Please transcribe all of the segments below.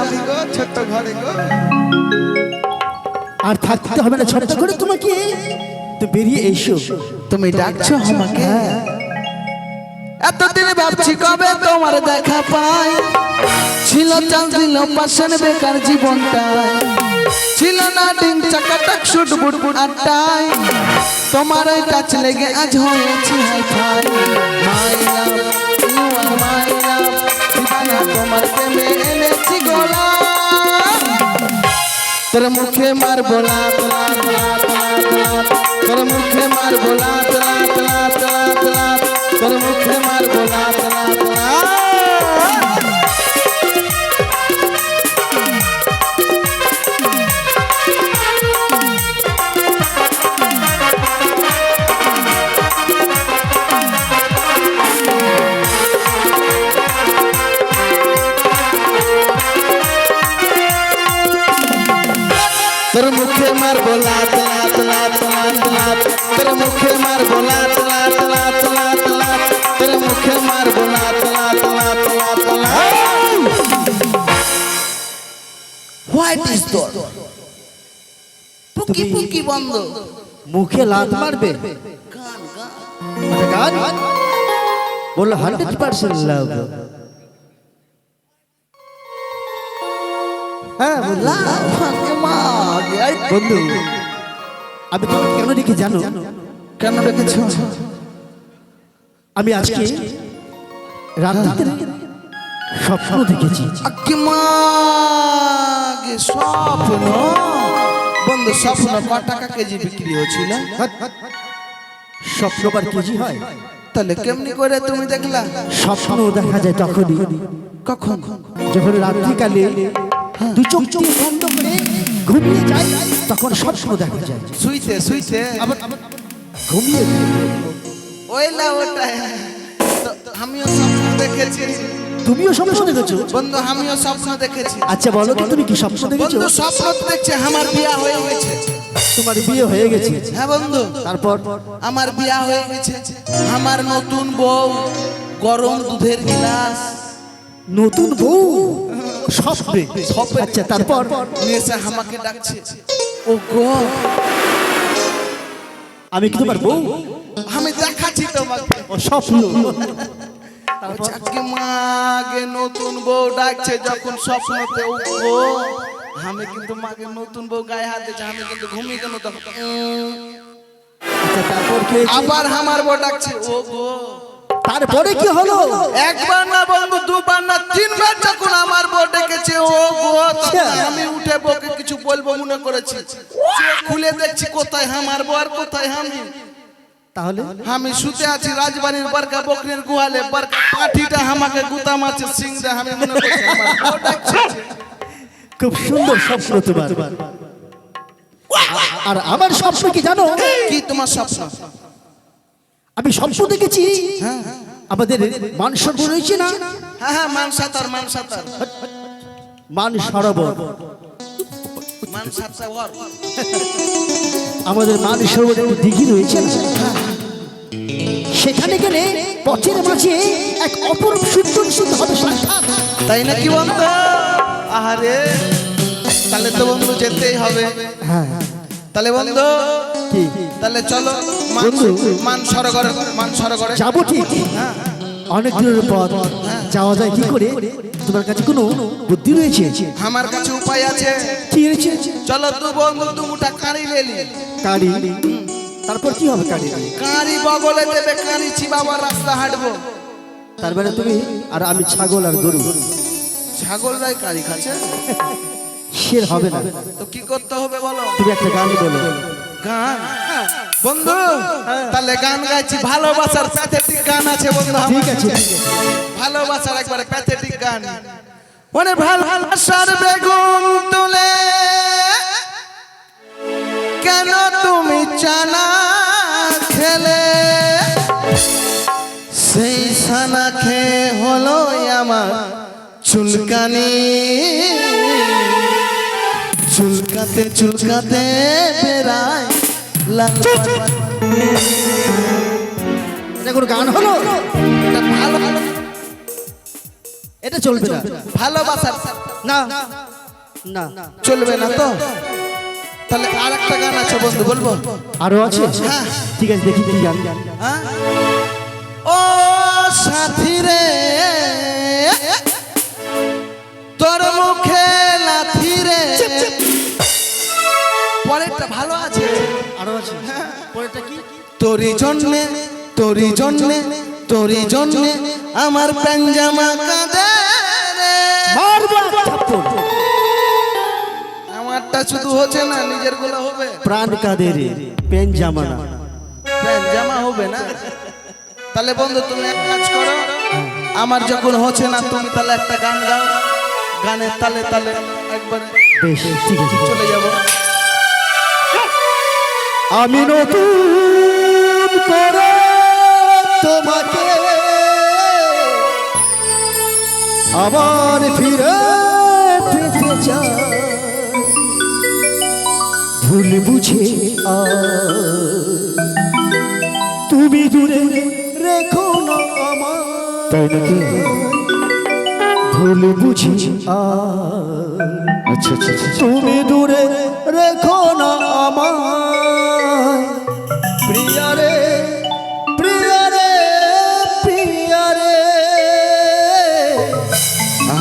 আমি গো ছোট্ট ঘরে গো। আর থাকতে হবে না ছোট্ট করে তোমাকে। তো বেরিয়ে এসো। তুমি ডাকছো আমাকে? এতদিন ভাবছি কবে তোমার দেখা পাই। ছিল চাল দিল পাশান বেকার জীবনটা ছিল না ডিম চাকাটাক শুট বুট বুট আড্ডায় তোমার ওই কাছ লেগে আজ হয়েছি হাই ফাই মাই লাভ তোর মুখে মার বোলা তোলা তোলা তোলা তোর মুখে মার বোলা তোলা তোলা পুকি পুকি বন্ধ। মুখে লাত মারবে। আচ্ছা, গান? বলল হান্ড্রেড পার্সেন্ট লাভ। হ্যাঁ। বন্ধু আমি তোমাকে কেন রেখে জানো? কেন রেখেছ? আমি আজকে রাত্রিতে স্বপ্ন দেখেছি। মাগে স্বপ্ন। বন্ধু স্বপ্ন ক টাকা কেজি বিক্রি হচ্ছিল স্বপ্ন বার কেজি হয়। তাহলে কেমনি করে তুমি দেখলা? স্বপ্ন দেখা যায় তখনই। কখন? যখন রাত্রিকালে দু চোখ দিয়ে বন্ধ করে ঘুমিয়ে যায় তখন স্বপ্ন দেখা যায়। শুইতে শুইতে। আবার ঘুমিয়ে যায়। ওইলা ওটাই তো আমিও স্বপ্ন দেখেছি। তুমিও স্বপ্ন দেখেছ? বন্ধু আমিও স্বপ্ন দেখেছি। আচ্ছা বলো তো তুমি কি স্বপ্ন দেখেছ? বন্ধু স্বপ্ন দেখছে আমার বিয়া হয়ে গেছে। তোমার বিয়ে হয়ে গেছে। হ্যাঁ বন্ধু। তারপর? আমার বিয়া হয়ে গেছে। আমার নতুন বউ গরম দুধের গিলাস। নতুন বউ? স্বপ্নে? আচ্ছা তারপর? এসে আমাকে ডাকছে। ও গো আমি কি তোমার বউ? আমি দেখাচ্ছি তোমাকে। ও স্বপ্ন। চাকি মাগে নতুন বউ ডাকছে যখন স্বপ্নতে ও আমি কিন্তু মাকে নতুন বউ গায়ে হাত দিয়েছে আমি কিন্তু ঘুমিয়ে গেল তখন। আচ্ছা তারপর কি হয়েছে? আবার আমার বউ ডাকছে ও গো। তারপরে কি হলো? একবার না বন্ধু দুবার না তিনবার যখন আমার বউ ডেকেছে ও গো আমি উঠে বউকে কিছু বলব মনে করেছি। খুলে দেখছি কোথায় আমার বউ আর কোথায় আমি? তাহলে? আমি শুতে আছি রাজবাড়ির বারকা বকরির গুহালে বারকা পাঠিটা আমাকে গুতা মারছে সিংদা আমি মনে করছি আমার বউ ডাকছে। খুব সুন্দর স্বপ্ন তোমার। আর আমার স্বপ্ন কি জানো? কি তোমার স্বপ্ন? আমি স্বপ্ন দেখেছি। আমাদের মান সরোবর রয়েছে না? হ্যাঁ হ্যাঁ মান সাতার মান সাতার মান সরোবর। আমাদের মান সরোবর দিঘি রয়েছে। সেখানে গেলে পথের মাঝে এক অপরূপ সুন্দর সুন্দর হবে সাক্ষাৎ। তাই না কি বন্ধু? আহারে তাহলে তো বন্ধু যেতেই হবে। হ্যাঁ। তাহলে বন্ধু কি? তাহলে চলো মান- বন্ধু। মান সরগরে মান সরগরে যাব ঠিক। অনেক দূরের পথ যাওয়া যায় কি করে? তোমার কাছে কোনো বুদ্ধি রয়েছে? আমার কাছে উপায় আছে। কি রয়েছে? চলো দু বন্ধু দু মুঠা কাঁড়ি লেলি। কারি? তারপর কি হবে কারি? কাঁড়ি বগলে দেবে কাঁড়ি চিবাবার রাস্তা হাঁটবো। তারপরে তুমি আর আমি ছাগল আর গরু। ছাগল রায় কাঁড়ি খাচ্ছে? সে হবে না। তো কি করতে হবে বলো? তুমি একটা গান বলো গান। বন্ধু তাহলে গান গাইছি ভালোবাসার প্যাথেটিক গান আছে বন্ধু ঠিক আছে। ভালোবাসার একবারে প্যাথেটিক গান। মানে ভালোবাসার বেগুন তুলে কেন তুমি চানা খেলে? সেই সানা খেয়ে হলো আমার চুলকানি। চুলকাতে চুলকাতে বেড়ায় লাল এটা কোনো গান হলো? এটা ভালো। এটা চলবে না। না। না। চলবে না তো? তাহলে আর একটা গান আছে বন্ধু বলব? আরও আছে? হ্যাঁ। ঠিক আছে দেখি কি গান। হ্যাঁ? পরেরটা কি? জন্যে জন্যে জন্যে আমার পাঞ্জামা কাঁদে রে। মারবা থাপ্পড়। আমারটা শুধু হচ্ছে না নিজেরগুলো হবে। প্রাণ কাঁদে রে পেন জামানা পাঞ্জামা হবে না? তাহলে বন্ধু তুমি এক কাজ করো। আমার যখন হচ্ছে না তুমি তাহলে একটা গান গাও। গানের তালে তালে একবারে বেশ ঠিক আছে। চলে যাব। আমি নতুন করে তোমাকে আবার ফিরে পেতে চাই। ভুল বুঝে তুমি দূরে রেখো না আমার তাই নাকি? ভুল বুঝি আর আচ্ছা আচ্ছা তুমি দূরে রেখো না আমার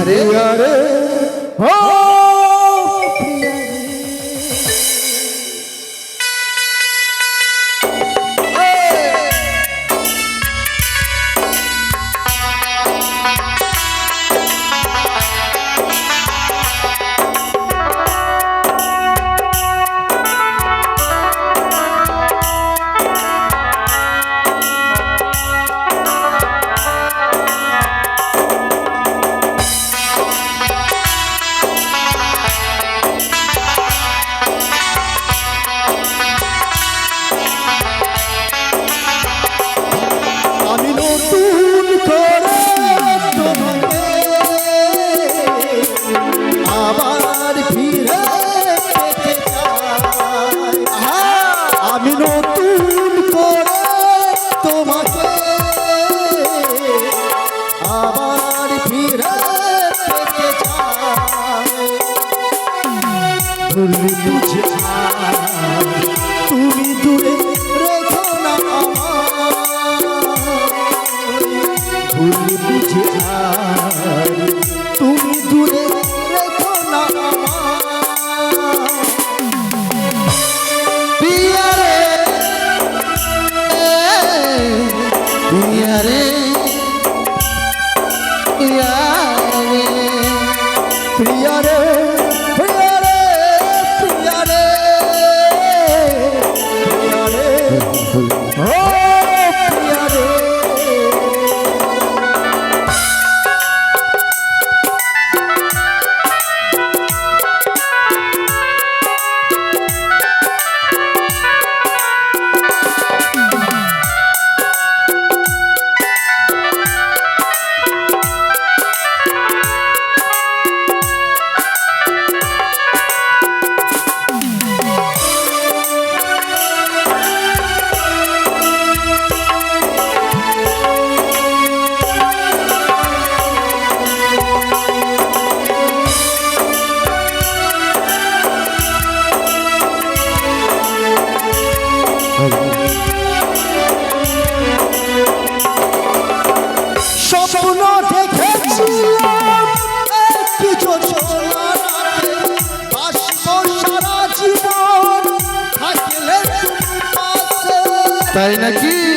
আরে হরে রে তাই নাকি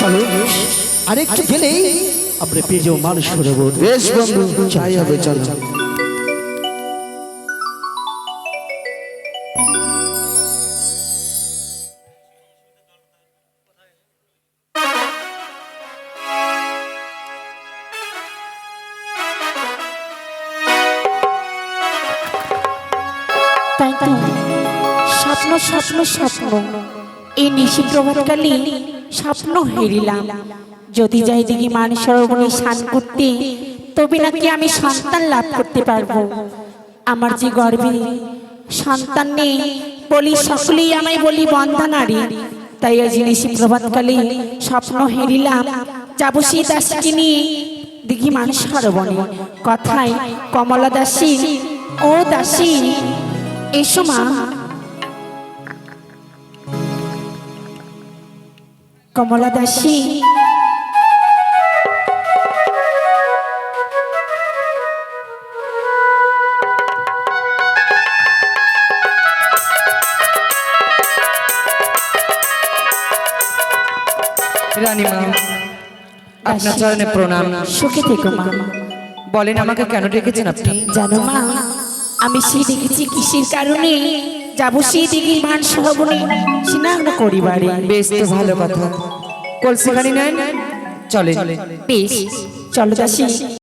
চলো। আরেকটু গেলেই আমরা পেয়ে যাব মানুষ করে বেশ বন্ধু চাই হবে চলো। স্বপ্ন স্বপ্ন স্বপ্ন। এই নিশি প্রভাতকালে স্বপ্ন হেরিলাম। যদি যাই দেখি মানুষ সরবণে স্নান করতে, তবে নাকি আমি সন্তান লাভ করতে পারব। আমার যে গর্বে সন্তান নেই বলি সকলেই আমায় বলি বন্ধা নারী। তাই আজ নিশি প্রভাতকালে স্বপ্ন হেরিলাম। যাব সেই দাসীকে নিয়ে দেখি মানুষ সরবণে কথায় কমলা দাসী, ও দাসী, এসো মা। কমলা দাসী রানীমা আপনার চরণে প্রণাম। সুখে থেকো মা। বলেন আমাকে কেন ডেকেছেন আপনি? জানো মা আমি সেই দেখেছি কিসের কারণে? যাব সেই দিকে মান সহবনে স্নান করিবারে। বেশ তো ভালো কথা। কলসিখানি নেন। চলে বেশ চলো দাসী